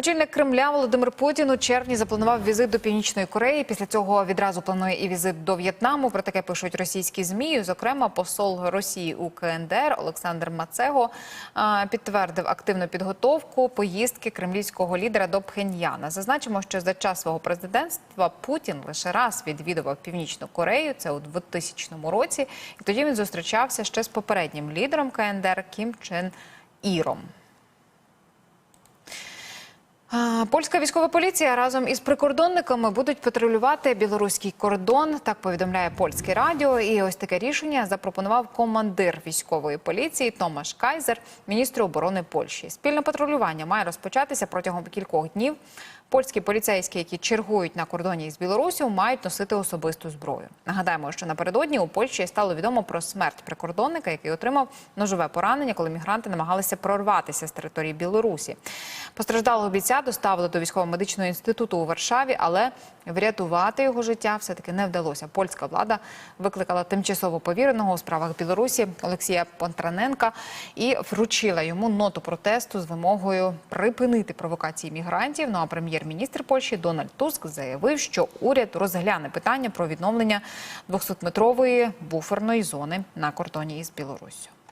Очільник Кремля Володимир Путін у червні запланував візит до Північної Кореї. Після цього відразу планує і візит до В'єтнаму. Про таке пишуть російські змі. Зокрема, посол Росії у КНДР Олександр Мацего підтвердив активну підготовку поїздки кремлівського лідера до Пхеньяна. Зазначимо, що за час свого президентства Путін лише раз відвідував Північну Корею. Це у 2000 році. І тоді він зустрічався ще з попереднім лідером КНДР Кім Чен Іром. Польська військова поліція разом із прикордонниками будуть патрулювати білоруський кордон. Так повідомляє польське радіо. І ось таке рішення запропонував командир військової поліції Томаш Кайзер, міністру оборони Польщі. Спільне патрулювання має розпочатися протягом кількох днів. Польські поліцейські, які чергують на кордоні із Білорусі, мають носити особисту зброю. Нагадаємо, що напередодні у Польщі стало відомо про смерть прикордонника, який отримав ножове поранення, коли мігранти намагалися прорватися з території Білорусі. Постраждалого бійця доставили до військово-медичного інституту у Варшаві, але врятувати його життя все таки не вдалося. Польська влада викликала тимчасово повіреного у справах Білорусі Олексія Понтраненка і вручила йому ноту протесту з вимогою припинити провокації мігрантів. Ну а прем'єр-міністр Польщі Дональд Туск заявив, що уряд розгляне питання про відновлення 200-метрової буферної зони на кордоні із Білоруссю.